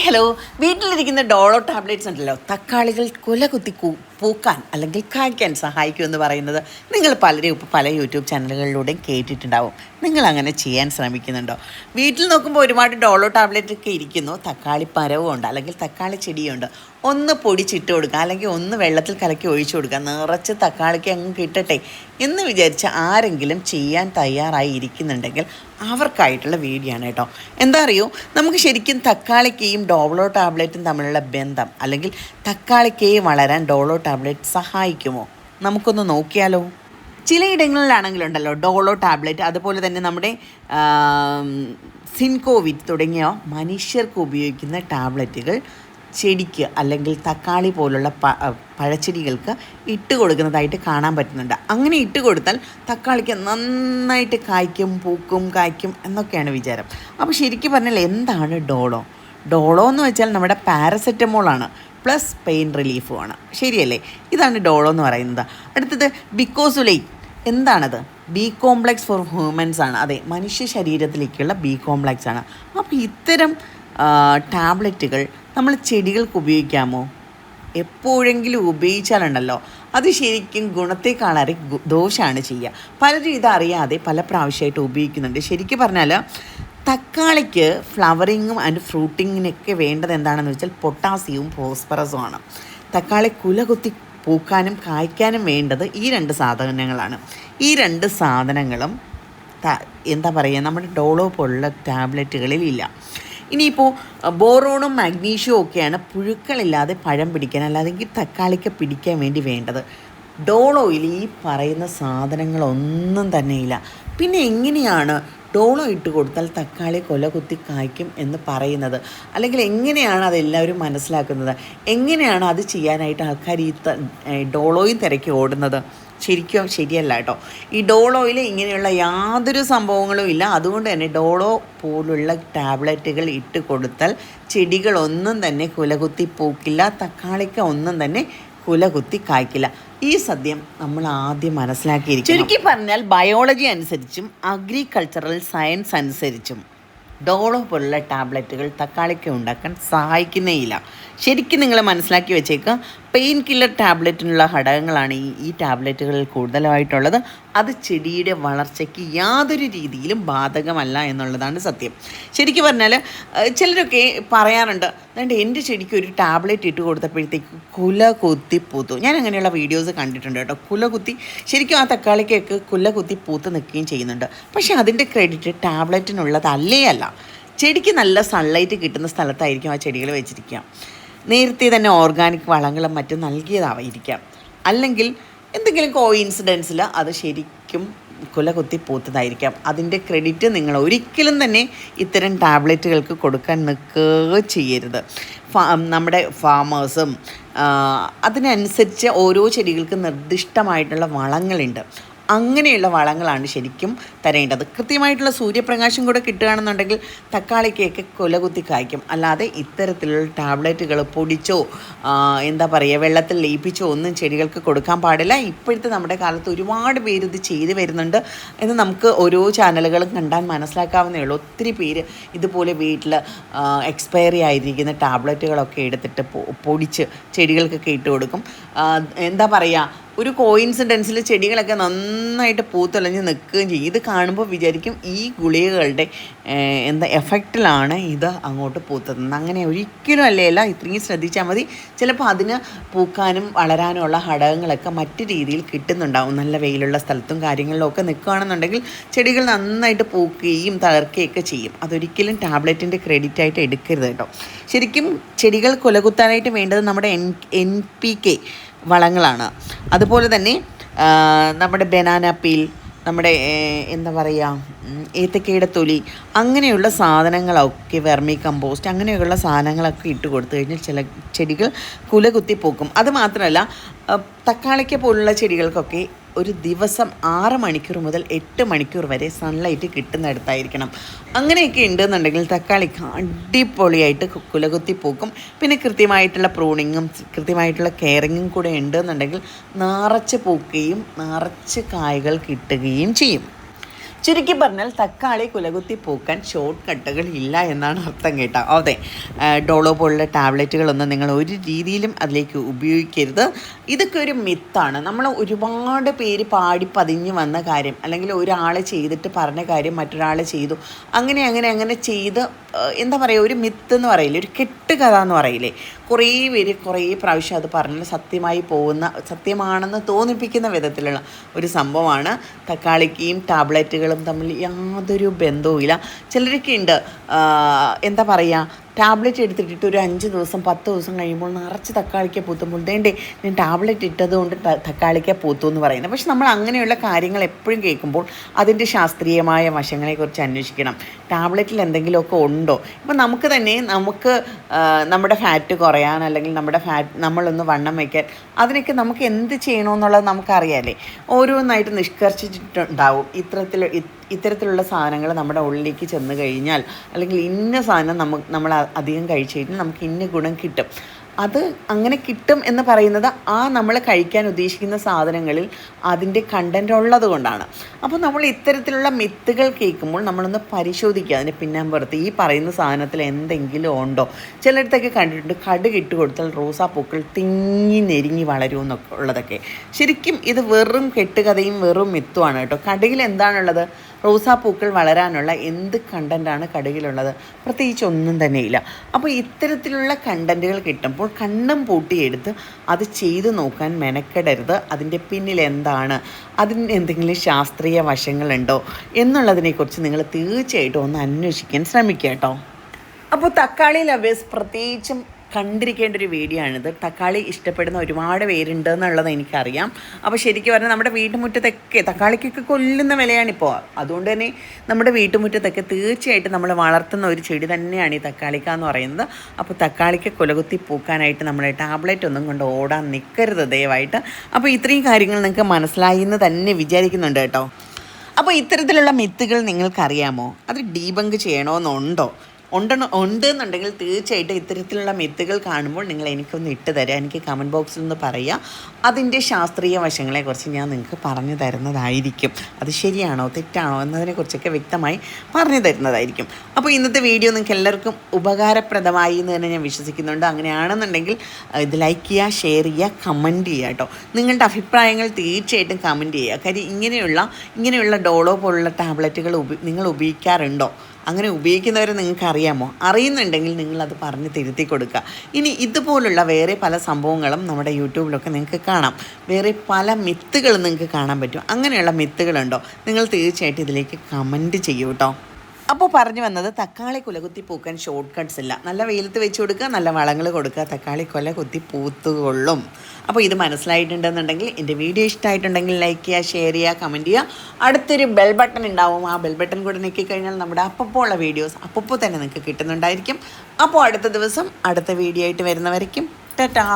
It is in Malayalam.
ഹായ് ഹലോ വീട്ടിലിരിക്കുന്ന ഡോളോ ടാബ്ലറ്റ്സ് ഉണ്ടല്ലോ. തക്കാളികൾ കുല കുത്തി പൂക്കാൻ അല്ലെങ്കിൽ കായ്ക്കാൻ സഹായിക്കും എന്ന് പറയുന്നത് നിങ്ങൾ പലരും ഇപ്പോൾ പല യൂട്യൂബ് ചാനലുകളിലൂടെ കേട്ടിട്ടുണ്ടാവും. നിങ്ങൾ അങ്ങനെ ചെയ്യാൻ ശ്രമിക്കുന്നുണ്ടോ? വീട്ടിൽ നോക്കുമ്പോൾ ഒരുപാട് ഡോളോ ടാബ്ലറ്റ് ഒക്കെ ഇരിക്കുന്നു. തക്കാളി പരവും ഉണ്ട് അല്ലെങ്കിൽ തക്കാളി ചെടിയുണ്ട്. ഒന്ന് പൊടിച്ചിട്ട് കൊടുക്കുക അല്ലെങ്കിൽ ഒന്ന് വെള്ളത്തിൽ കലക്കി ഒഴിച്ചു കൊടുക്കുക. നിറച്ച് തക്കാളിക്ക് അങ്ങ് കിട്ടട്ടെ എന്ന് വിചാരിച്ച് ആരെങ്കിലും ചെയ്യാൻ തയ്യാറായി ഇരിക്കുന്നുണ്ടെങ്കിൽ അവർക്കായിട്ടുള്ള വീഡിയോ ആണ് കേട്ടോ. എന്താ അറിയോ? നമുക്ക് ശരിക്കും തക്കാളിക്കയും ഡോളോ ടാബ്ലറ്റും തമ്മിലുള്ള ബന്ധം അല്ലെങ്കിൽ തക്കാളിക്കയും വളരാൻ ഡോളോ ടാബ്ലറ്റ് സഹായിക്കുമോ? നമുക്കൊന്ന് നോക്കിയാലോ? ചിലയിടങ്ങളിലാണെങ്കിലുണ്ടല്ലോ ഡോളോ ടാബ്ലറ്റ് അതുപോലെ തന്നെ നമ്മുടെ സിൻകോവിറ്റ് തുടങ്ങിയ മനുഷ്യർക്ക് ഉപയോഗിക്കുന്ന ടാബ്ലറ്റുകൾ ചെടിക്ക് അല്ലെങ്കിൽ തക്കാളി പോലുള്ള പ പഴച്ചെടികൾക്ക് ഇട്ട് കൊടുക്കുന്നതായിട്ട് കാണാൻ പറ്റുന്നുണ്ട്. അങ്ങനെ ഇട്ട് കൊടുത്താൽ തക്കാളിക്ക് നന്നായിട്ട് കായ്ക്കും പൂക്കും കായ്ക്കും എന്നൊക്കെയാണ് വിചാരം. അപ്പോൾ ശരിക്കും പറഞ്ഞാൽ എന്താണ് ഡോളോ? ഡോളോ എന്ന് വെച്ചാൽ നമ്മുടെ പാരസെറ്റമോളാണ് പ്ലസ് പെയിൻ റിലീഫുമാണ് ശരിയല്ലേ? ഇതാണ് ഡോളോ എന്ന് പറയുന്നത്. അടുത്തത് ബിക്കോസുലൈ എന്താണത്? ബി കോംപ്ലക്സ് ഫോർ ഹ്യൂമൻസ് ആണ്. അതെ മനുഷ്യ ശരീരത്തിലേക്കുള്ള ബി കോംപ്ലക്സ് ആണ്. അപ്പോൾ ഇത്തരം ടാബ്ലറ്റുകൾ നമ്മൾ ചെടികൾക്ക് ഉപയോഗിക്കാമോ? എപ്പോഴെങ്കിലും ഉപയോഗിച്ചാലുണ്ടല്ലോ. അത് ശരിക്കും ഗുണത്തെക്കാളേറെ ദോഷമാണ് ചെയ്യുക. പലരും ഇതറിയാതെ പല പ്രാവശ്യമായിട്ട് ഉപയോഗിക്കുന്നുണ്ട്. ശരിക്കും പറഞ്ഞാൽ തക്കാളിക്ക് ഫ്ലവറിങ്ങും ആൻഡ് ഫ്രൂട്ടിങ്ങിനൊക്കെ വേണ്ടത് എന്താണെന്ന് വെച്ചാൽ പൊട്ടാസ്യവും ഫോസ്ഫറസും ആണ്. തക്കാളി കുല കുത്തി പൂക്കാനും കായ്ക്കാനും വേണ്ടത് ഈ രണ്ട് സാധനങ്ങളാണ്. ഈ രണ്ട് സാധനങ്ങളും എന്താ പറയുക നമ്മുടെ ഡോളോ പോലുള്ള ടാബ്ലറ്റുകളിൽ ഇല്ല ഇനിയിപ്പോൾ ബോറോണും മാഗ്നീഷ്യവും ഒക്കെയാണ് പുഴുക്കളില്ലാതെ പഴം പിടിക്കാൻ അല്ലാതെങ്കിൽ തക്കാളിക്ക് പിടിക്കാൻ വേണ്ടി വേണ്ടത്. ഡോളോയിൽ ഈ പറയുന്ന സാധനങ്ങളൊന്നും തന്നെയില്ല പിന്നെ എങ്ങനെയാണ് ഡോളോ ഇട്ട് കൊടുത്താൽ തക്കാളി കൊല കുത്തി കായ്ക്കും എന്ന് പറയുന്നത്? അല്ലെങ്കിൽ എങ്ങനെയാണ് അതെല്ലാവരും മനസ്സിലാക്കുന്നത്? എങ്ങനെയാണ് അത് ചെയ്യാനായിട്ട് ആൾക്കാർ ഈ ഡോളോയും തിരക്കി ഓടുന്നത്? ശരിക്കും ശരിയല്ല കേട്ടോ. ഈ ഡോളോയിൽ ഇങ്ങനെയുള്ള യാതൊരു സംഭവങ്ങളും ഇല്ല. അതുകൊണ്ട് തന്നെ ഡോളോ പോലുള്ള ടാബ്ലറ്റുകൾ ഇട്ട് കൊടുത്താൽ ചെടികളൊന്നും തന്നെ കുലകുത്തി പൂക്കില്ല തക്കാളിക്ക ഒന്നും തന്നെ കുലകുത്തി കായ്ക്കില്ല. ഈ സത്യം നമ്മൾ ആദ്യം മനസ്സിലാക്കിയിരിക്കും ചുരുക്കി പറഞ്ഞാൽ ബയോളജി അനുസരിച്ചും അഗ്രികൾച്ചറൽ സയൻസ് അനുസരിച്ചും ഡോളോ പോലുള്ള ടാബ്ലറ്റുകൾ തക്കാളിക്ക ഉണ്ടാക്കാൻ സഹായിക്കുന്നേയില്ല ശരിക്കും നിങ്ങൾ മനസ്സിലാക്കി വെച്ചേക്കുക പെയിൻ കില്ലർ ടാബ്ലറ്റിനുള്ള ഘടകങ്ങളാണ് ഈ ഈ ടാബ്ലറ്റുകളിൽ കൂടുതലായിട്ടുള്ളത്. അത് ചെടിയുടെ വളർച്ചയ്ക്ക് യാതൊരു രീതിയിലും ബാധകമല്ല എന്നുള്ളതാണ് സത്യം. ശരിക്കും പറഞ്ഞാൽ ചിലരൊക്കെ പറയാറുണ്ട് അതുകൊണ്ട് എന്റെ ചെടിക്ക് ഒരു ടാബ്ലറ്റ് ഇട്ട് കൊടുത്തപ്പോഴത്തേക്ക് കുല കുത്തി പൂത്തു. ഞാൻ അങ്ങനെയുള്ള വീഡിയോസ് കണ്ടിട്ടുണ്ട് കേട്ടോ. കുല കുത്തി ശരിക്കും ആ തക്കാളിക്കൊക്കെ കുല കുത്തി പൂത്ത് നിൽക്കുകയും ചെയ്യുന്നുണ്ട്. പക്ഷേ അതിന്റെ ക്രെഡിറ്റ് ടാബ്ലറ്റിനുള്ളതല്ലേ അല്ല. ചെടിക്ക് നല്ല സൺലൈറ്റ് കിട്ടുന്ന സ്ഥലത്തായിരിക്കും ആ ചെടികൾ വെച്ചിരിക്കുക. നേരത്തെ തന്നെ ഓർഗാനിക് വളങ്ങളും മറ്റും നൽകിയതാവായിരിക്കാം. അല്ലെങ്കിൽ എന്തെങ്കിലും കോയിൻസിഡൻസിൽ അത് ശരിക്കും കുലകുത്തി പൂത്തതായിരിക്കാം അതിന്റെ ക്രെഡിറ്റ് നിങ്ങൾ ഒരിക്കലും തന്നെ ഇത്തരം ടാബ്ലറ്റുകൾക്ക് കൊടുക്കാൻ നിൽക്കുക ചെയ്യരുത്. ഫാ നമ്മുടെ ഫാമേഴ്സും അതിനനുസരിച്ച് ഓരോ ചെടികൾക്കും നിർദ്ദിഷ്ടമായിട്ടുള്ള വളങ്ങളുണ്ട്. അങ്ങനെയുള്ള വളങ്ങളാണ് ശരിക്കും തരേണ്ടത്. കൃത്യമായിട്ടുള്ള സൂര്യപ്രകാശം കൂടെ കിട്ടുകയാണെന്നുണ്ടെങ്കിൽ തക്കാളിക്കൊക്കെ കൊലകുത്തി കായ്ക്കും. അല്ലാതെ ഇത്തരത്തിലുള്ള ടാബ്ലറ്റുകൾ പൊടിച്ചോ എന്താ പറയുക വെള്ളത്തിൽ ലയിപ്പിച്ചോ ഒന്നും ചെടികൾക്ക് കൊടുക്കാൻ പാടില്ല. ഇപ്പോഴത്തെ നമ്മുടെ കാലത്ത് ഒരുപാട് പേര് ഇത് ചെയ്തു വരുന്നുണ്ട് എന്ന് നമുക്ക് ഓരോ ചാനലുകളും കണ്ടാൽ മനസ്സിലാക്കാവുന്നേ ഉള്ളൂ. ഒത്തിരി പേര് ഇതുപോലെ വീട്ടിൽ എക്സ്പയറി ആയിരിക്കുന്ന ടാബ്ലറ്റുകളൊക്കെ എടുത്തിട്ട് പൊടിച്ച് ചെടികൾക്കൊക്കെ ഇട്ട് കൊടുക്കും. എന്താ പറയുക ഒരു കോയിൻസിഡൻസിൽ ചെടികളൊക്കെ നന്നായിട്ട് പൂത്തൊലഞ്ഞ് നിൽക്കുകയും ചെയ്യും. ഇത് കാണുമ്പോൾ വിചാരിക്കും ഈ ഗുളികകളുടെ എന്താ എഫക്റ്റിലാണ് ഇത് അങ്ങോട്ട് പൂത്തുന്നത്. അങ്ങനെ ഒരിക്കലും അല്ലേല ഇത്രയും ശ്രദ്ധിച്ചാൽ മതി. ചിലപ്പോൾ അതിന് പൂക്കാനും വളരാനുമുള്ള ഘടകങ്ങളൊക്കെ മറ്റു രീതിയിൽ കിട്ടുന്നുണ്ടാവും. നല്ല വെയിലുള്ള സ്ഥലത്തും കാര്യങ്ങളിലും ഒക്കെ നിൽക്കുകയാണെന്നുണ്ടെങ്കിൽ ചെടികൾ നന്നായിട്ട് പൂക്കുകയും തളർക്കുകയൊക്കെ ചെയ്യും. അതൊരിക്കലും ടാബ്ലറ്റിന്റെ ക്രെഡിറ്റ് ആയിട്ട് എടുക്കരുത് കേട്ടോ. ശരിക്കും ചെടികൾ കൊലകുത്താനായിട്ട് വേണ്ടത് നമ്മുടെ എൻ എൻ പി കെ വളങ്ങളാണ്. അതുപോലെ തന്നെ നമ്മുടെ ബനാന പീൽ നമ്മുടെ എന്താ പറയുക ഏത്തക്കയുടെ തൊലി അങ്ങനെയുള്ള സാധനങ്ങളൊക്കെ വെർമി കമ്പോസ്റ്റ് അങ്ങനെയുള്ള സാധനങ്ങളൊക്കെ ഇട്ട് കൊടുത്തു കഴിഞ്ഞാൽ ചില ചെടികൾ കുലകുത്തി പൂക്കും. അത് മാത്രമല്ല തക്കാളിക്ക പോലുള്ള ചെടികൾക്കൊക്കെ ഒരു ദിവസം ആറ് മണിക്കൂർ മുതൽ എട്ട് മണിക്കൂർ വരെ സൺലൈറ്റ് കിട്ടുന്നിടത്തായിരിക്കണം. അങ്ങനെയൊക്കെ ഉണ്ടെന്നുണ്ടെങ്കിൽ തക്കാളിക്ക് അടിപൊളിയായിട്ട് കുലകുത്തി പൂക്കും. പിന്നെ കൃത്യമായിട്ടുള്ള പ്രൂണിങ്ങും കൃത്യമായിട്ടുള്ള കെയറിങ്ങും കൂടെ ഉണ്ടെന്നുണ്ടെങ്കിൽ നിറച്ച് പൂക്കുകയും നിറച്ച് കായകൾ കിട്ടുകയും ചെയ്യും. ചുരുക്കി പറഞ്ഞാൽ തക്കാളി കുലകുത്തി പൂക്കാൻ ഷോർട്ട് കട്ടുകൾ ഇല്ല എന്നാണ് അർത്ഥം കേട്ടോ. അതെ ഡോളോ പോലുള്ള ടാബ്ലറ്റുകളൊന്നും നിങ്ങൾ ഒരു രീതിയിലും അതിലേക്ക് ഉപയോഗിക്കരുത്. ഇതൊക്കെ ഒരു മിത്താണ് നമ്മൾ ഒരുപാട് പേര് പാടി പതിഞ്ഞു വന്ന കാര്യം അല്ലെങ്കിൽ ഒരാൾ ചെയ്തിട്ട് പറഞ്ഞ കാര്യം മറ്റൊരാൾ ചെയ്തു അങ്ങനെ അങ്ങനെ അങ്ങനെ ചെയ്ത് എന്താ പറയുക ഒരു മിത്ത് എന്ന് പറയില്ലേ ഒരു കെട്ടുകഥ എന്ന് പറയില്ലേ. കുറേ പേര് കുറേ പ്രാവശ്യം അത് പറഞ്ഞാൽ സത്യമായി പോകുന്ന സത്യമാണെന്ന് തോന്നിപ്പിക്കുന്ന വിധത്തിലുള്ള ഒരു സംഭവമാണ് തക്കാളിക്കയും ടാബ്ലറ്റുകളും തമ്മിൽ യാതൊരു ബന്ധവുമില്ല. ചിലരൊക്കെ ഉണ്ട് എന്താ പറയുക ടാബ്ലറ്റ് എടുത്തിട്ടിട്ട് ഒരു അഞ്ച് ദിവസം പത്ത് ദിവസം കഴിയുമ്പോൾ നിറച്ച് തക്കാളിക്ക പൂത്തുമ്പോൾ ദേണ്ടേ ഞാൻ ടാബ്ലറ്റ് ഇട്ടത് കൊണ്ട് തക്കാളിക്ക പൂത്തു എന്ന് പറയുന്നത് പക്ഷെ നമ്മൾ അങ്ങനെയുള്ള കാര്യങ്ങൾ എപ്പോഴും കേൾക്കുമ്പോൾ അതിന്റെ ശാസ്ത്രീയമായ വശങ്ങളെക്കുറിച്ച് അന്വേഷിക്കണം. ടാബ്ലറ്റിൽ എന്തെങ്കിലുമൊക്കെ ഉണ്ടോ? ഇപ്പം നമുക്ക് തന്നെ നമുക്ക് നമ്മുടെ ഫാറ്റ് കുറയാൻ അല്ലെങ്കിൽ നമ്മുടെ ഫാറ്റ് നമ്മളൊന്ന് വണ്ണം വയ്ക്കാൻ അതിനൊക്കെ നമുക്ക് എന്ത് ചെയ്യണമെന്നുള്ളത് നമുക്കറിയാമല്ലേ ഓരോന്നായിട്ട് നിഷ്കർഷിച്ചിട്ടുണ്ടാവും. ഇത്തരത്തിൽ ഇത്- ഇത്തരത്തിലുള്ള സാധനങ്ങൾ നമ്മുടെ ഉള്ളിലേക്ക് ചെന്ന് കഴിഞ്ഞാൽ അല്ലെങ്കിൽ ഇന്ന സാധനം നമുക്ക് നമ്മൾ അധികം കഴിച്ചു കഴിഞ്ഞാൽ നമുക്ക് ഇന്ന ഗുണം കിട്ടും. അത് അങ്ങനെ കിട്ടും എന്ന് പറയുന്നത് ആ നമ്മൾ കഴിക്കാൻ ഉദ്ദേശിക്കുന്ന സാധനങ്ങളിൽ അതിന്റെ കണ്ടന്റ് ഉള്ളത് കൊണ്ടാണ്. അപ്പോൾ നമ്മൾ ഇത്തരത്തിലുള്ള മിത്തുകൾ കേൾക്കുമ്പോൾ നമ്മളൊന്ന് പരിശോധിക്കുക. അതിന്റെ പിന്നാമ്പുറത്ത് ഈ പറയുന്ന സാധനത്തിൽ എന്തെങ്കിലും ഉണ്ടോ? ചിലയിടത്തൊക്കെ കണ്ടിട്ടുണ്ട് കടുക് ഇട്ട് കൊടുത്താൽ റോസാപ്പൂക്കൾ തിങ്ങി നെരിങ്ങി വളരും എന്നൊക്കെ ഉള്ളതൊക്കെ. ശരിക്കും ഇത് വെറും കെട്ടുകഥയും വെറും മിത്തുമാണ് കേട്ടോ. കടുകിൽ എന്താണുള്ളത്? റോസാപ്പൂക്കൾ വളരാനുള്ള എന്ത് കണ്ടന്റാണ് കടുകിലുള്ളത്? പ്രത്യേകിച്ച് ഒന്നും തന്നെയില്ല. അപ്പോൾ ഇത്തരത്തിലുള്ള കണ്ടന്റുകൾ കിട്ടുമ്പോൾ കണ്ണും പൂട്ടിയെടുത്ത് അത് ചെയ്തു നോക്കാൻ മെനക്കെടരുത്. അതിന്റെ പിന്നിൽ എന്താണ്? അതിന് എന്തെങ്കിലും ശാസ്ത്രീയ വശങ്ങളുണ്ടോ? എന്നുള്ളതിനെക്കുറിച്ച് നിങ്ങൾ തീർച്ചയായിട്ടും ഒന്ന് അന്വേഷിക്കാൻ ശ്രമിക്കുക കേട്ടോ. അപ്പോൾ തക്കാളി ലവേഴ്സ് പ്രത്യേകിച്ചും കണ്ടിരിക്കേണ്ട ഒരു വീഡിയോ ആണിത് തക്കാളി ഇഷ്ടപ്പെടുന്ന ഒരുപാട് പേരുണ്ട് എന്നുള്ളത് എനിക്കറിയാം. അപ്പോൾ ശരിക്കും പറഞ്ഞാൽ നമ്മുടെ വീട്ടുമുറ്റത്തൊക്കെ തക്കാളിക്കൊക്കെ കൊല്ലുന്ന വിലയാണിപ്പോൾ അതുകൊണ്ട് തന്നെ നമ്മുടെ വീട്ടുമുറ്റത്തൊക്കെ തീർച്ചയായിട്ടും നമ്മൾ വളർത്തുന്ന ഒരു ചെടി തന്നെയാണ് ഈ തക്കാളിക്ക എന്ന് പറയുന്നത്. അപ്പോൾ തക്കാളിക്ക് കുലകുത്തി പൂക്കാനായിട്ട് നമ്മൾ ടാബ്ലറ്റ് ഒന്നും കൊണ്ട് ഓടാൻ നിൽക്കരുത് ദയവായിട്ട്. അപ്പോൾ ഇത്രയും കാര്യങ്ങൾ നിങ്ങൾക്ക് മനസ്സിലായി എന്ന് തന്നെ വിചാരിക്കുന്നുണ്ട് കേട്ടോ. അപ്പോൾ ഇത്തരത്തിലുള്ള മിത്തുകൾ നിങ്ങൾക്കറിയാമോ? അത് ഡീബങ്ക് ചെയ്യണമെന്നുണ്ടോ ഉണ്ടെന്ന് ഉണ്ട് എന്നുണ്ടെങ്കിൽ തീർച്ചയായിട്ടും ഇത്തരത്തിലുള്ള മെത്തുകൾ കാണുമ്പോൾ നിങ്ങൾ എനിക്കൊന്ന് ഇട്ട് തരാം. എനിക്ക് കമന്റ് ബോക്സിൽ ഒന്ന് പറയുക അതിന്റെ ശാസ്ത്രീയ വശങ്ങളെക്കുറിച്ച് ഞാൻ നിങ്ങൾക്ക് പറഞ്ഞു തരുന്നതായിരിക്കും. അത് ശരിയാണോ തെറ്റാണോ എന്നതിനെക്കുറിച്ചൊക്കെ വ്യക്തമായി പറഞ്ഞു തരുന്നതായിരിക്കും. അപ്പോൾ ഇന്നത്തെ വീഡിയോ നിങ്ങൾക്ക് എല്ലാവർക്കും ഉപകാരപ്രദമായി എന്ന് തന്നെ ഞാൻ വിശ്വസിക്കുന്നുണ്ട്. അങ്ങനെയാണെന്നുണ്ടെങ്കിൽ ഇത് ലൈക്ക് ചെയ്യുക ഷെയർ ചെയ്യുക കമന്റ് ചെയ്യുക കേട്ടോ. നിങ്ങളുടെ അഭിപ്രായങ്ങൾ തീർച്ചയായിട്ടും കമന്റ് ചെയ്യുക. കാര്യം ഇങ്ങനെയുള്ള ഇങ്ങനെയുള്ള ഡോളോ പോലുള്ള ടാബ്ലറ്റുകൾ ഉപ നിങ്ങൾ ഉപയോഗിക്കാറുണ്ടോ? അങ്ങനെ ഉപയോഗിക്കുന്നവരെ നിങ്ങൾക്ക് അറിയാമോ? അറിയുന്നുണ്ടെങ്കിൽ നിങ്ങളത് പറഞ്ഞ് തിരുത്തി കൊടുക്കുക. ഇനി ഇതുപോലുള്ള വേറെ പല സംഭവങ്ങളും നമ്മുടെ യൂട്യൂബിലൊക്കെ നിങ്ങൾക്ക് കാണാം. വേറെ പല മിത്തുകളും നിങ്ങൾക്ക് കാണാൻ പറ്റും. അങ്ങനെയുള്ള മിത്തുകളുണ്ടോ? നിങ്ങൾ തീർച്ചയായിട്ടും ഇതിലേക്ക് കമന്റ് ചെയ്യൂ കേട്ടോ അപ്പോൾ പറഞ്ഞു വന്നത് തക്കാളി കുല കുത്തി പൂക്കാൻ ഷോർട്ട് കട്ട്സ് ഇല്ല. നല്ല വെയിലത്ത് വെച്ച് കൊടുക്കുക നല്ല വളങ്ങൾ കൊടുക്കുക തക്കാളി കൊല കുത്തി പൂത്തുകൊള്ളും. അപ്പോൾ ഇത് മനസ്സിലായിട്ടുണ്ടെന്നുണ്ടെങ്കിൽ എന്റെ വീഡിയോ ഇഷ്ടമായിട്ടുണ്ടെങ്കിൽ ലൈക്ക് ചെയ്യുക ഷെയർ ചെയ്യുക കമന്റ് ചെയ്യുക. അടുത്തൊരു ബെൽ ബട്ടൺ ഉണ്ടാവും. ആ ബെൽ ബട്ടൺ കൂടെ കഴിഞ്ഞാൽ നമ്മുടെ അപ്പോൾ ഉള്ള വീഡിയോസ് അപ്പോൾ തന്നെ നിങ്ങൾക്ക് കിട്ടുന്നുണ്ടായിരിക്കും. അപ്പോൾ അടുത്ത ദിവസം അടുത്ത വീഡിയോ ആയിട്ട് വരുന്നവരയ്ക്കും ടാറ്റാ